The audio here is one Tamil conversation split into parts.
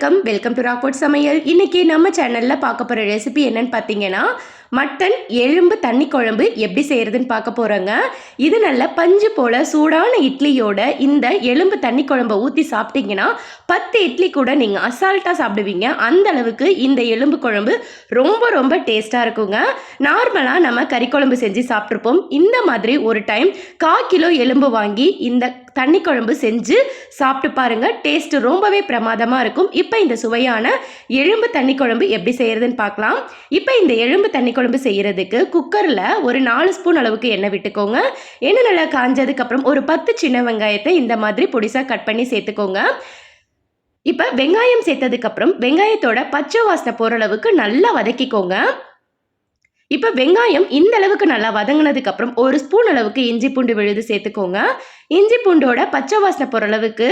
வணக்கம். வெல்கம் டு ராக்போர்ட் சமையல். இன்னைக்கு நம்ம சேனலில் பார்க்க போகிற ரெசிபி என்னன்னு பார்த்தீங்கன்னா மட்டன் எலும்பு தண்ணி குழம்பு எப்படி செய்கிறதுன்னு பார்க்க போகிறோங்க இது நல்ல பஞ்சு போல் சூடான இட்லியோட இந்த எலும்பு தண்ணி குழம்பை ஊற்றி சாப்பிட்டீங்கன்னா பத்து இட்லி கூட நீங்கள் அசால்ட்டாக சாப்பிடுவீங்க. அந்த அளவுக்கு இந்த எலும்பு குழம்பு ரொம்ப ரொம்ப டேஸ்ட்டாக இருக்குங்க. நார்மலாக நம்ம கறி குழம்பு செஞ்சு சாப்பிட்ருப்போம் இந்த மாதிரி ஒரு டைம் கா கிலோ எலும்பு வாங்கி இந்த தண்ணி குழம்பு செஞ்சு சாப்பிட்டு பாருங்கள் டேஸ்ட்டு ரொம்பவே பிரமாதமாக இருக்கும். இப்போ இந்த சுவையான எலும்பு தண்ணி குழம்பு எப்படி செய்கிறதுன்னு பார்க்கலாம். இப்போ இந்த எலும்பு தண்ணி குழம்பு செய்கிறதுக்கு குக்கரில் ஒரு நாலு ஸ்பூன் அளவுக்கு எண்ணெய் விட்டுக்கோங்க. எண்ணெய் நல்லா காஞ்சதுக்கப்புறம் ஒரு பத்து சின்ன வெங்காயத்தை இந்த மாதிரி பொடிசாக கட் பண்ணி சேர்த்துக்கோங்க. இப்போ வெங்காயம் சேர்த்ததுக்கப்புறம் வெங்காயத்தோட பச்சை வாசனை போகிற அளவுக்கு நல்லா வதக்கிக்கோங்க. இப்போ வெங்காயம் இந்த அளவுக்கு நல்லா வதங்கினதுக்கு அப்புறம் ஒரு ஸ்பூன் அளவுக்கு இஞ்சி பூண்டு விழுது சேர்த்துக்கோங்க. இஞ்சி பூண்டோட பச்சை வாசனை போகிற அளவுக்கு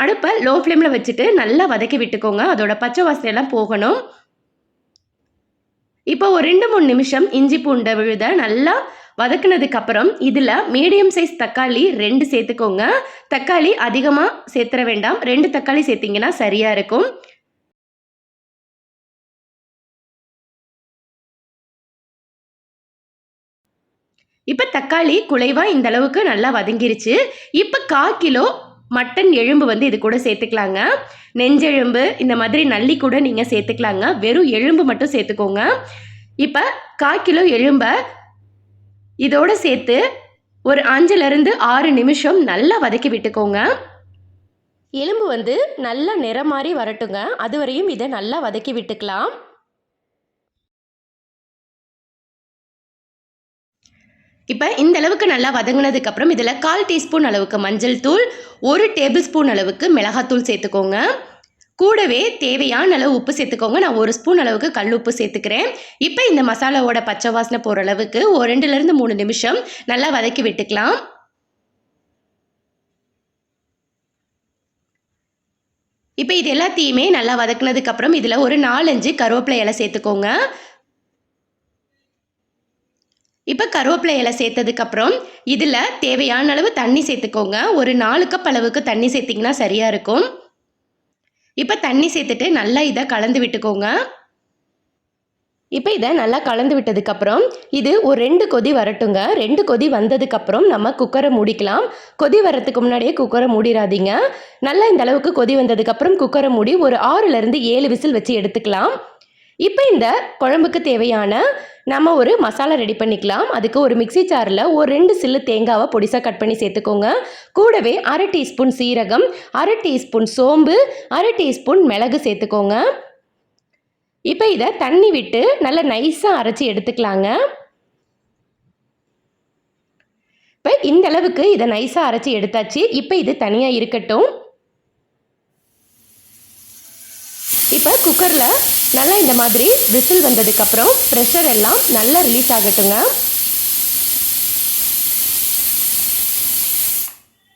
அடுப்பை லோ ஃப்ளேமில் வச்சுட்டு நல்லா வதக்கி விட்டுக்கோங்க. அதோட பச்சை வாசனையெல்லாம் போகணும். இப்போ ஒரு ரெண்டு மூணு நிமிஷம் இஞ்சி பூண்டை விழுத நல்லா வதக்குனதுக்கு அப்புறம் இதில் மீடியம் சைஸ் தக்காளி ரெண்டு சேர்த்துக்கோங்க. தக்காளி அதிகமாக சேர்த்துற வேண்டாம். ரெண்டு தக்காளி சேர்த்திங்கன்னா சரியாக இருக்கும். இப்போ தக்காளி குலைவாக இந்த அளவுக்கு நல்லா வதங்கிருச்சு. இப்போ கா கிலோ மட்டன் எலும்பு வந்து இது கூட சேர்த்துக்கலாங்க. நெஞ்செலும்பு இந்த மாதிரி நல்லி கூட நீங்கள் சேர்த்துக்கலாங்க. வெறும் எலும்பு மட்டும் சேர்த்துக்கோங்க. இப்போ கா கிலோ எலும்பை இதோட சேர்த்து ஒரு அஞ்சுலேருந்து ஆறு நிமிஷம் நல்லா வதக்கி விட்டுக்கோங்க. எலும்பு வந்து நல்லா நிறம் மாதிரி வரட்டுங்க. அது வரையும் இதை நல்லா வதக்கி விட்டுக்கலாம். இப்போ இந்த அளவுக்கு நல்லா வதங்கினதுக்கு அப்புறம் இதில் கால் டீஸ்பூன் அளவுக்கு மஞ்சள் தூள் ஒரு டேபிள் ஸ்பூன் அளவுக்கு மிளகாத்தூள் சேர்த்துக்கோங்க. கூடவே தேவையான அளவு உப்பு சேர்த்துக்கோங்க. நான் ஒரு ஸ்பூன் அளவுக்கு கல் உப்பு சேர்த்துக்கிறேன். இப்போ இந்த மசாலாவோட பச்சை வாசனை போகிற அளவுக்கு ஒரு ரெண்டுலேருந்து மூணு நிமிஷம் நல்லா வதக்கி விட்டுக்கலாம். இப்போ இது எல்லாத்தையுமே நல்லா வதக்குனதுக்கப்புறம் இதில் ஒரு நாலஞ்சு கருவேப்பிலை இலை சேர்த்துக்கோங்க. இப்போ கருவேப்பிலை இலை சேர்த்ததுக்கப்புறம் இதில் தேவையான அளவு தண்ணி சேர்த்துக்கோங்க. ஒரு நாலு கப் அளவுக்கு தண்ணி சேர்த்திங்கன்னா சரியாக இருக்கும். இப்போ தண்ணி சேர்த்துட்டு நல்லா இதை கலந்து விட்டுக்கோங்க. இப்போ இதை நல்லா கலந்து விட்டதுக்கப்புறம் இது ஒரு ரெண்டு கொதி வரட்டுங்க. ரெண்டு கொதி வந்ததுக்கப்புறம் நம்ம குக்கரை மூடிக்கலாம். கொதி வரத்துக்கு முன்னாடியே குக்கரை மூடிடாதீங்க. நல்லா இந்த அளவுக்கு கொதி வந்ததுக்கப்புறம் குக்கரை மூடி ஒரு ஆறுலேருந்து ஏழு விசில் வச்சு எடுத்துக்கலாம். இப்போ இந்த குழம்புக்கு தேவையான நம்ம ஒரு மசாலா ரெடி பண்ணிக்கலாம். அதுக்கு ஒரு மிக்சி ஜாரில் ஒரு ரெண்டு சில்லு தேங்காவை பொடிசாக கட் பண்ணி சேர்த்துக்கோங்க. கூடவே அரை டீஸ்பூன் சீரகம் அரை டீஸ்பூன் சோம்பு அரை டீஸ்பூன் மிளகு சேர்த்துக்கோங்க. இப்போ இதை தண்ணி விட்டு நல்லா நைஸாக அரைச்சி எடுத்துக்கலாங்க. இப்போ இந்த அளவுக்கு இதை நைஸாக அரைச்சி எடுத்தாச்சு. இப்போ இது தனியாக இருக்கட்டும். இப்போ குக்கரில் நல்லா இந்த மாதிரி விசில் வந்ததுக்கப்புறம் ப்ரெஷர் எல்லாம் நல்லா ரிலீஸ் ஆகட்டுங்க.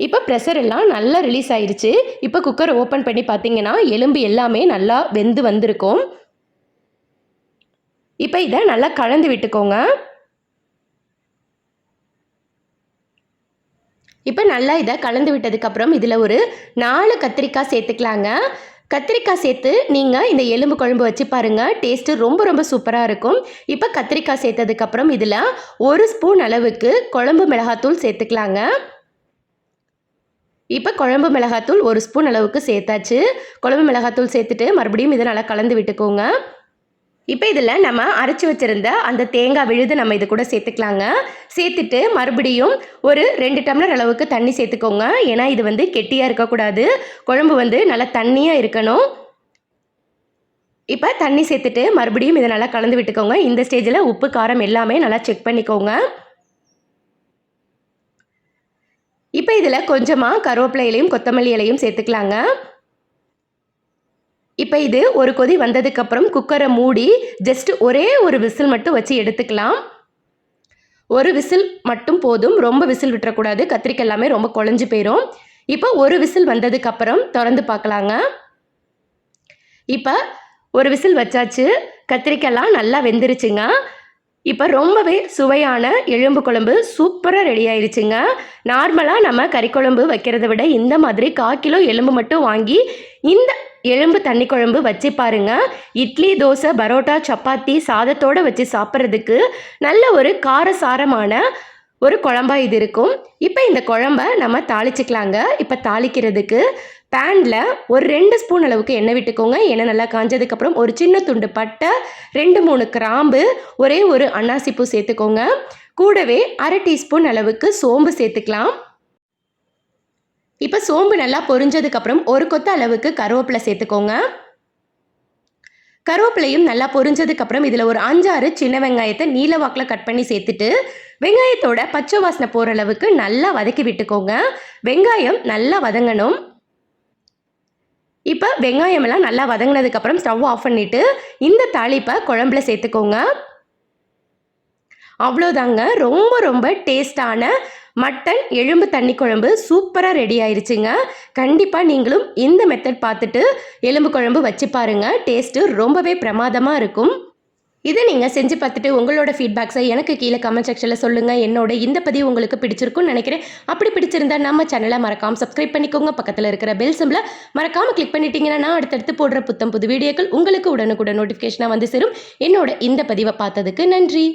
இப்போ ப்ரெஷர் எல்லாம் நல்லா ரிலீஸ் ஆயிடுச்சு இப்போ குக்கரை ஓப்பன் பண்ணி பார்த்தீங்கன்னா எலும்பு எல்லாமே நல்லா வெந்து வந்திருக்கும். இப்போ இதை நல்லா கலந்து விட்டுக்கோங்க. இப்போ நல்லா இதை கலந்து விட்டதுக்கப்புறம் இதில் ஒரு நாலு கத்திரிக்காய் சேர்த்துக்கலாங்க. கத்திரிக்காய் சேர்த்து நீங்கள் இந்த எலும்பு குழம்பு வச்சு பாருங்கள் டேஸ்ட்டு ரொம்ப ரொம்ப சூப்பராக இருக்கும். இப்போ கத்திரிக்காய் சேர்த்ததுக்கப்புறம் இதில் ஒரு ஸ்பூன் அளவுக்கு குழம்பு மிளகாத்தூள் சேர்த்துக்கலாங்க. இப்போ குழம்பு மிளகாத்தூள் ஒரு ஸ்பூன் அளவுக்கு சேர்த்தாச்சு. குழம்பு மிளகாத்தூள் சேர்த்துட்டு மறுபடியும் இதை நல்லா கலந்து விட்டுக்கோங்க. இப்போ இதில் நம்ம அரைச்சி வச்சுருந்த அந்த தேங்காய் விழுது நம்ம இது கூட சேர்த்துக்கலாங்க. சேர்த்துட்டு மறுபடியும் ஒரு ரெண்டு டம்ளர் அளவுக்கு தண்ணி சேர்த்துக்கோங்க. ஏன்னா இது வந்து கெட்டியாக இருக்கக்கூடாது குழம்பு வந்து நல்லா தண்ணியாக இருக்கணும். இப்போ தண்ணி சேர்த்துட்டு மறுபடியும் இதை நல்லா கலந்து விட்டுக்கோங்க. இந்த ஸ்டேஜில் உப்பு காரம் எல்லாமே நல்லா செக் பண்ணிக்கோங்க. இப்போ இதில் கொஞ்சமாக கருவேப்பிலை இலையும் கொத்தமல்லி இலையும் சேர்த்துக்கலாங்க. இப்போ இது ஒரு கொதி வந்ததுக்கப்புறம் குக்கரை மூடி ஜஸ்ட் ஒரே ஒரு விசில் மட்டும் வச்சு எடுத்துக்கலாம். ஒரு விசில் மட்டும் போதும். ரொம்ப விசில் விட்டுறக்கூடாது. கத்திரிக்காய் எல்லாமே ரொம்ப குழஞ்சி போயிடும் இப்போ ஒரு விசில் வந்ததுக்கப்புறம் திறந்து பார்க்கலாங்க. இப்போ ஒரு விசில் வச்சாச்சு. கத்திரிக்காய்லாம் நல்லா வெந்துருச்சுங்க. இப்போ ரொம்பவே சுவையான எலும்பு குழம்பு சூப்பராக ரெடி ஆயிடுச்சுங்க நார்மலாக நம்ம கறி குழம்பு வைக்கிறத விட இந்த மாதிரி கால் கிலோ எலும்பு மட்டும் வாங்கி இந்த எலும்பு தண்ணி குழம்பு வச்சு பாருங்க. இட்லி தோசை பரோட்டா சப்பாத்தி சாதத்தோடு வச்சு சாப்பிட்றதுக்கு நல்ல ஒரு காரசாரமான ஒரு குழம்பா இது இருக்கும். இப்போ இந்த குழம்ப நம்ம தாளிச்சுக்கலாங்க. இப்போ தாளிக்கிறதுக்கு பேனில் ஒரு ரெண்டு ஸ்பூன் அளவுக்கு எண்ணெய் விட்டுக்கோங்க. எண்ணெய் நல்லா காஞ்சதுக்கப்புறம் ஒரு சின்ன துண்டு பட்டை ரெண்டு மூணு கிராம்பு ஒரே ஒரு அன்னாசிப்பூ சேர்த்துக்கோங்க. கூடவே அரை டீஸ்பூன் அளவுக்கு சோம்பு சேர்த்துக்கலாம். இப்போ சோம்பு நல்லா பொரிஞ்சதுக்கப்புறம் ஒரு கொத்த அளவுக்கு கருவேப்பிலை சேர்த்துக்கோங்க. கருவேப்பிலையும் நல்லா பொரிஞ்சதுக்கப்புறம் இதில் ஒரு அஞ்சாறு சின்ன வெங்காயத்தை நீல வாக்கில் கட் பண்ணி சேர்த்துட்டு வெங்காயத்தோட பச்சை வாசனை போகிற அளவுக்கு நல்லா வதக்கி விட்டுக்கோங்க. வெங்காயம் நல்லா வதங்கணும். இப்போ வெங்காயமெல்லாம் நல்லா வதங்கினதுக்கப்புறம் ஸ்டவ் ஆஃப் பண்ணிவிட்டு இந்த தாளிப்பை குழம்புல சேர்த்துக்கோங்க. அவ்வளோதாங்க ரொம்ப ரொம்ப டேஸ்டான மட்டன் எலும்பு தண்ணி குழம்பு சூப்பராக ரெடி ஆயிருச்சுங்க. கண்டிப்பாக நீங்களும் இந்த மெத்தட் பார்த்துட்டு எலும்பு குழம்பு வச்சு பாருங்கள் டேஸ்ட்டு ரொம்பவே பிரமாதமாக இருக்கும். இதை நீங்கள் செஞ்சு பார்த்துட்டு உங்களோட ஃபீட்பேக்ஸை எனக்கு கீழே கமெண்ட் செக்ஷனில் சொல்லுங்கள் என்னோட இந்த பதிவு உங்களுக்கு பிடிச்சிருக்கும்னு நினைக்கிறேன். அப்படி பிடிச்சிருந்தா நம்ம சேனலை மறக்காமல் சப்ஸ்கிரைப் பண்ணிக்கோங்க. பக்கத்தில் இருக்கிற பெல் சிம்பில் மறக்காமல் கிளிக் பண்ணிட்டீங்கன்னா நான் அடுத்தடுத்து போடுற புத்தம் புது வீடியோக்கள் உங்களுக்கு உடனுக்குடன் நோட்டிஃபிகேஷனாக வந்து சேரும். என்னோட இந்த பதிவை பார்த்ததுக்கு நன்றி.